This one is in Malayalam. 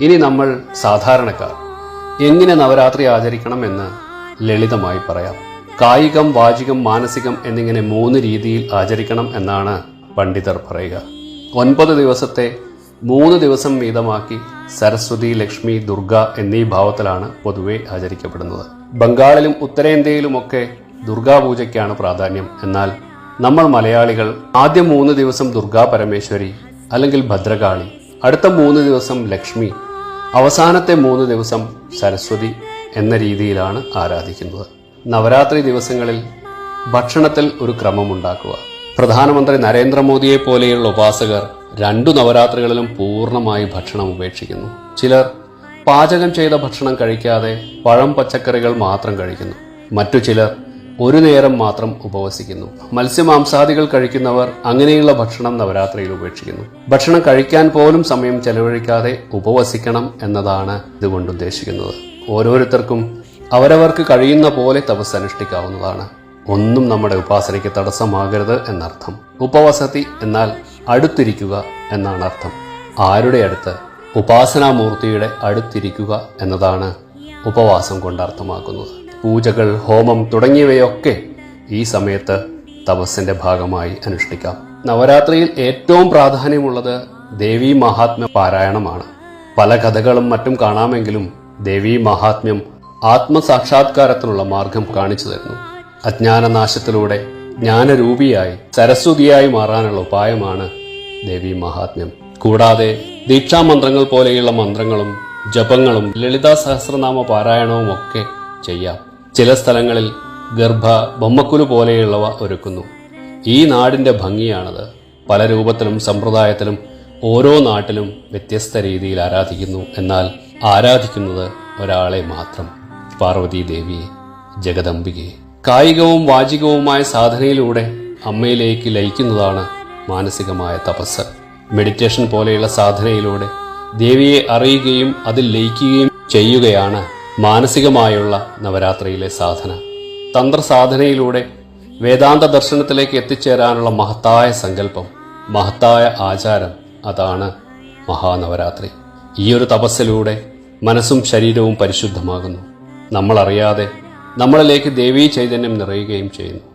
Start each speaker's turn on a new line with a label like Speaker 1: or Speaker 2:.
Speaker 1: ഇനി നമ്മൾ സാധാരണക്കാർ. എങ്ങനെ നവരാത്രി ആചരിക്കണം എന്ന് ലളിതമായി പറയാം. കായികം വാചികം മാനസികം എന്നിങ്ങനെ മൂന്ന് രീതിയിൽ ആചരിക്കണം എന്നാണ് പണ്ഡിതർ പറയുക. ഒൻപത് ദിവസത്തെ മൂന്ന് ദിവസം വീതമാക്കി സരസ്വതി ലക്ഷ്മി ദുർഗ എന്നീ ഭാവത്തിലാണ് പൊതുവെ ആചരിക്കപ്പെടുന്നത്. ബംഗാളിലും ഉത്തരേന്ത്യയിലുമൊക്കെ ദുർഗാപൂജയ്ക്കാണ് പ്രാധാന്യം. എന്നാൽ നമ്മൾ മലയാളികൾ ആദ്യ മൂന്ന് ദിവസം ദുർഗാ പരമേശ്വരി അല്ലെങ്കിൽ ഭദ്രകാളി അടുത്ത മൂന്ന് ദിവസം ലക്ഷ്മി അവസാനത്തെ മൂന്ന് ദിവസം സരസ്വതി എന്ന രീതിയിലാണ് ആരാധിക്കുന്നത്. നവരാത്രി ദിവസങ്ങളിൽ ഭക്ഷണത്തിൽ ഒരു ക്രമമുണ്ടാക്കുക. പ്രധാനമന്ത്രി നരേന്ദ്രമോദിയെ പോലെയുള്ള ഉപാസകർ രണ്ടു നവരാത്രികളിലും പൂർണമായി ഭക്ഷണം ഉപേക്ഷിക്കുന്നു. ചിലർ പാചകം ചെയ്ത ഭക്ഷണം കഴിക്കാതെ പഴം പച്ചക്കറികൾ മാത്രം കഴിക്കുന്നു. മറ്റു ചിലർ ഒരു നേരം മാത്രം ഉപവസിക്കുന്നു. മത്സ്യമാംസാദികൾ കഴിക്കുന്നവർ അങ്ങനെയുള്ള ഭക്ഷണം നവരാത്രിയിൽ ഉപേക്ഷിക്കുന്നു. ഭക്ഷണം കഴിക്കാൻ പോലും സമയം ചെലവഴിക്കാതെ ഉപവസിക്കണം എന്നതാണ് ഇതുകൊണ്ട് ഉദ്ദേശിക്കുന്നത്. ഓരോരുത്തർക്കും അവരവർക്ക് കഴിയുന്ന പോലെ തപസ് അനുഷ്ഠിക്കാവുന്നതാണ്. ഒന്നും നമ്മുടെ ഉപാസനയ്ക്ക് തടസ്സമാകരുത് എന്നർത്ഥം. ഉപവസതി എന്നാൽ അടുത്തിരിക്കുക എന്നാണ് അർത്ഥം. ആരുടെ അടുത്ത്? ഉപാസനാമൂർത്തിയുടെ അടുത്തിരിക്കുക എന്നതാണ് ഉപവാസം കൊണ്ട് അർത്ഥമാക്കുന്നത്. പൂജകൾ ഹോമം തുടങ്ങിയവയൊക്കെ ഈ സമയത്ത് തപസ്സിന്റെ ഭാഗമായി അനുഷ്ഠിക്കാം. നവരാത്രിയിൽ ഏറ്റവും പ്രാധാന്യമുള്ളത് ദേവീ മഹാത്മ്യ പാരായണമാണ്. പല കഥകളും മറ്റും കാണാമെങ്കിലും ദേവീ മഹാത്മ്യം ആത്മസാക്ഷാത്കാരത്തിനുള്ള മാർഗം കാണിച്ചു തരുന്നു. അജ്ഞാനനാശത്തിലൂടെ ജ്ഞാനരൂപിയായി സരസ്വതിയായി മാറാനുള്ള ഉപായമാണ് ദേവീ മഹാത്മ്യം. കൂടാതെ ദീക്ഷാമന്ത്രങ്ങൾ പോലെയുള്ള മന്ത്രങ്ങളും ജപങ്ങളും ലളിതാ സഹസ്രനാമ പാരായണവും ഒക്കെ ചെയ്യാം. ചില സ്ഥലങ്ങളിൽ ഗർഭ ബൊമ്മക്കുലു പോലെയുള്ളവ ഒരുക്കുന്നു. ഈ നാടിന്റെ ഭംഗിയാണത് പല രൂപത്തിലും സമ്പ്രദായത്തിലും ഓരോ നാട്ടിലും വ്യത്യസ്ത രീതിയിൽ ആരാധിക്കുന്നു. എന്നാൽ ആരാധിക്കുന്നത് ഒരാളെ മാത്രം. പാർവതി ദേവിയെ ജഗദംബികയെ. കായികവും വാചികവുമായ സാധനയിലൂടെ അമ്മയിലേക്ക് ലയിക്കുന്നതാണ് മാനസികമായ തപസ് മെഡിറ്റേഷൻ പോലെയുള്ള സാധനയിലൂടെ ദേവിയെ അറിയുകയും അതിൽ ലയിക്കുകയും ചെയ്യുകയാണ് മാനസികമായുള്ള നവരാത്രിയിലെ സാധന. തന്ത്രസാധനയിലൂടെ വേദാന്ത ദർശനത്തിലേക്ക് എത്തിച്ചേരാനുള്ള മഹത്തായ സങ്കല്പം മഹത്തായ ആചാരം അതാണ് മഹാനവരാത്രി. ഈ ഒരു തപസ്സിലൂടെ മനസ്സും ശരീരവും പരിശുദ്ധമാകുന്നു. നമ്മളറിയാതെ നമ്മളിലേക്ക് ദേവീ ചൈതന്യം നിറയുകയും ചെയ്യുന്നു.